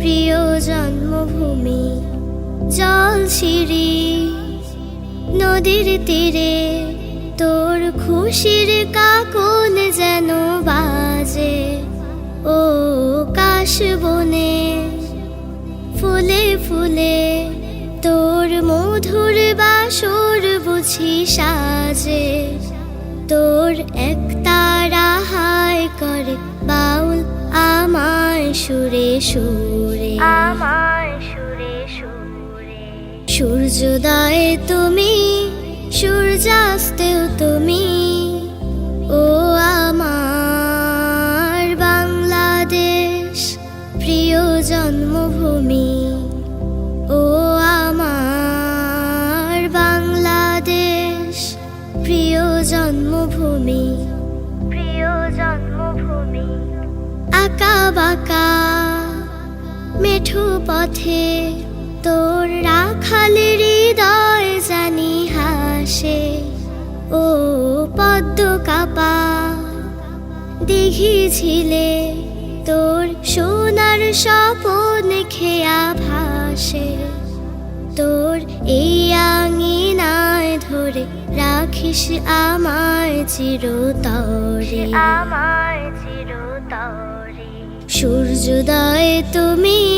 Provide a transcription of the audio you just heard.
প্রিয় জন্মভূমি, জল ছিরি নদীর তীরে, তোর খুশির কাকুল যেন বাজে। ও কাশ বনে, ফুলে ফুলে তোর মধুর বাসর বুঝি সাজে। তোর এক তারা হায় করে, বাউল আমায় সুরে সুরে। আমায় সুরে সুরে। সূর্যোদয়ে তুমি সূর্যাস্তেও তুমি ও আমার বাংলাদেশ প্রিয় জন্মভূমি ও আমার বাংলাদেশ প্রিয় জন্মভূমি। প্রিয় জন্মভূমি। আঁকা বাঁকা পথে তোর রাখালের হৃদয় জানি হাসে। ও পদ্ম কাপা দিঘি ঝিলে তোর সোনার স্বপন খেয়া ভাসে। তোর এই আঙিনায় ধরে রাখিস আমায় চিরতরে। আমায় চিরতরে। সূর্যোদয় তুমি